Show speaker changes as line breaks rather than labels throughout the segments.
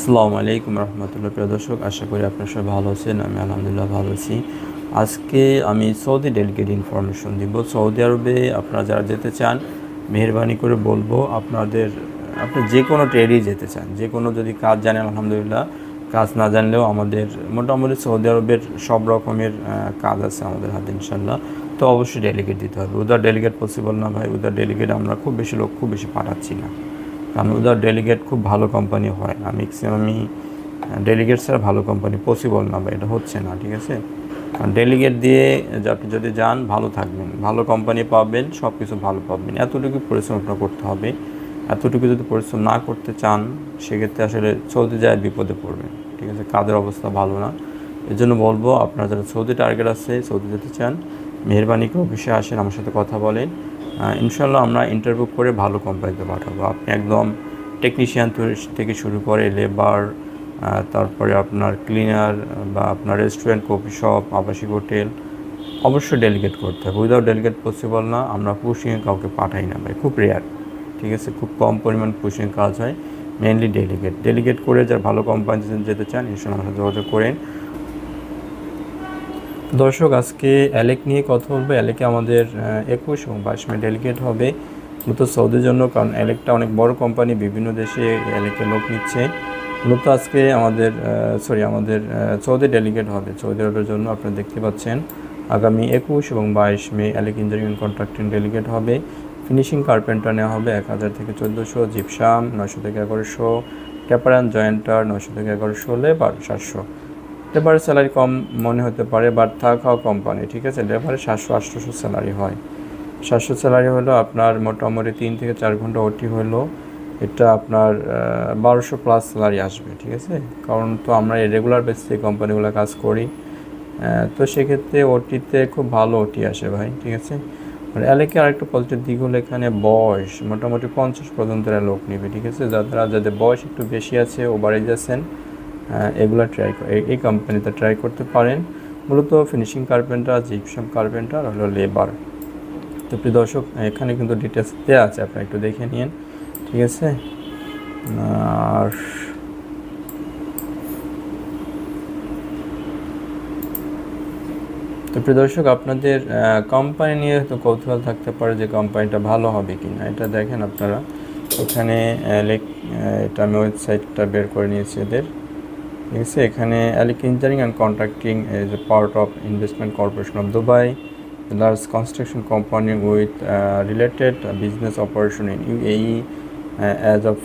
আসসালামু আলাইকুম রহমতুল্লাহ। প্রিয় দর্শক, আশা করি আপনার সবাই ভালো আছেন, আমি আলহামদুলিল্লাহ ভালো আছি। আজকে আমি সৌদি ডেলিগেট ইনফরমেশন দিব। সৌদি আরবে আপনারা যারা যেতে চান, মেহরবানি করে বলব, আপনাদের, আপনি যে কোনো ট্রেডেই যেতে চান যে কোনো যদি কাজ জানেন, আলহামদুলিল্লাহ। কাজ না জানলেও আমাদের, মোটামুটি সৌদি আরবের সব রকমের কাজ আছে আমাদের হাতে ইনশাল্লাহ তো অবশ্যই ডেলিগেট দিতে হবে। উদার ডেলিগেট পসিবল না ভাই, উদার ডেলিগেট আমরা খুব বেশি লোক খুব বেশি পাঠাচ্ছি না। কারণ উদার ডেলিগেট খুব ভালো কোম্পানি হয় না। ম্যাক্সিমামই ডেলিগেট ছাড়া ভালো কোম্পানি পসিবল না বা এটা হচ্ছে না, ঠিক আছে? কারণ ডেলিগেট দিয়ে আপনি যদি যান, ভালো থাকবেন। ভালো কোম্পানি পাবেন সব কিছু ভালো পাবেন। এতটুকু পরিশ্রম আপনার করতে হবে। এতটুকু যদি পরিশ্রম না করতে চান, সেক্ষেত্রে আসলে চলতে যায় বিপদে পড়বেন, ঠিক আছে? কাদের অবস্থা ভালো না। এর জন্য বলব, আপনার যারা সৌদি টার্গেট আছে, সৌদি যেতে চান মেহরবানি করে অফিসে আসেন, আমার সাথে কথা বলেন। ইনশাল্লাহ আমরা ইন্টারভিউ করে ভালো কোম্পানিতে পাঠাবো। আপনি একদম টেকনিশিয়ান থেকে শুরু করে লেবার তারপরে আপনার ক্লিনার বা আপনার রেস্টুরেন্ট কফি শপ আবাসিক হোটেল অবশ্যই ডেলিগেট করতে হবে। উইদাউট ডেলিগেট পসিবল না, আমরা পুশিংয়ে কাউকে পাঠাই না ভাই। খুব রেয়ার ঠিক আছে? খুব কম পরিমাণ পুশিং কাজ হয় মেনলি ডেলিগেট ডেলিগেট করে যারা ভালো কোম্পানি যেতে চান ইনশাল্লাহ যোগাযোগ করেন। দর্শক, আজকে অ্যালেক নিয়ে কথা বলব। অ্যালেকে আমাদের একুশ এবং বাইশ মে ডেলিগেট হবে মূলত সৌদির জন্য, কারণ অ্যালেকটা অনেক বড় কোম্পানি বিভিন্ন দেশে অ্যালেকে লোক নিচ্ছে। মূলত আজকে আমাদের সরি আমাদের সৌদি ডেলিগেট হবে। সৌদি আরবের জন্য আপনারা দেখতে পাচ্ছেন, আগামী একুশ এবং বাইশ May Alec engineering contracting delegate হবে। ফিনিশিং কার্পেন্টার নেওয়া হবে এক হাজার থেকে চোদ্দোশো জিপসাম নয়শো থেকে এগারোশো ক্যাপারান জয়েন্টার নয়শো থেকে এগারোশো লেবার সাতশো। লেবারের স্যালারি কম মনে হতে পারে বাট থাকাও কোম্পানি ঠিক আছে? লেবারে সাতশো, আটশোশো স্যালারি হয়। সাতশো স্যালারি হলো আপনার মোটামুটি তিন থেকে চার ঘণ্টা ওটি হলো, এটা আপনার বারোশো প্লাস স্যালারি আসবে, ঠিক আছে? কারণ তো আমরা রেগুলার বেসিসে কোম্পানিগুলো কাজ করি তো সেক্ষেত্রে ওটিতে খুব ভালো ওটি আসে ভাই, ঠিক আছে? আর এলাকে আরেকটা পজিটিভ দিক হলো এখানে, বয়স, মোটামুটি পঞ্চাশ পর্যন্ত লোক নেবে, ঠিক আছে? যারা যাদের বয়স একটু বেশি আছে ওভার এজ আছেন এগুলো ট্রাই এই কোম্পানিতে ট্রাই করতে পারেন। মূলত ফিনিশিং কার্পেন্টার জিপসাম কার্পেন্টার হলো লেবার তো প্রিয় দর্শক, এখানে কিন্তু ডিটেলস দেওয়া আছে, আপনারা একটু দেখে নিন। ঠিক আছে? আর তো প্রিয় দর্শক, আপনাদের কোম্পানি নিয়ে তো কৌতূহল থাকতে পারে যে কোম্পানিটা ভালো হবে কি না এটা দেখেন আপনারা। এখানে এটা আমি ওয়েবসাইটটা বের করে নিয়েছি এদের। ঠিক আছে এখানে Alec engineering and contracting as a part of investment corporation of Dubai large construction company with related business operation in U UAE as of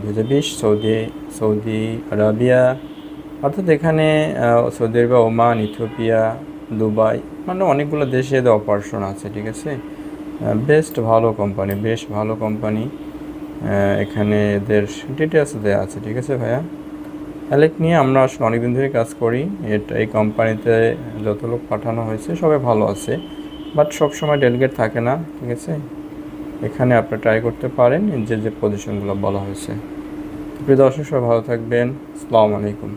দু হাজার বিশ সৌদি সৌদি আরাবিয়া অর্থাৎ এখানে Saudi Arabia Oman Ethiopia Dubai মানে অনেকগুলো দেশে এদের operation আছে, ঠিক আছে? বেস্ট ভালো কোম্পানি বেশ ভালো কোম্পানি এখানে এদের ডিটেলস দেওয়া আছে, ঠিক আছে ভাইয়া? অ্যালেক নিয়ে আমরা আসলে অনেকদিন ধরে কাজ করি। এটা এই কোম্পানিতে যত লোক পাঠানো হয়েছে, সবাই ভালো আছে। বাট সবসময় ডেলিগেট থাকে না, ঠিক আছে? এখানে আপনি ট্রাই করতে পারেন, যে যে পজিশনগুলো বলা হয়েছে। প্রিয় দর্শক, সবাই ভালো থাকবেন। আসসালামু আলাইকুম।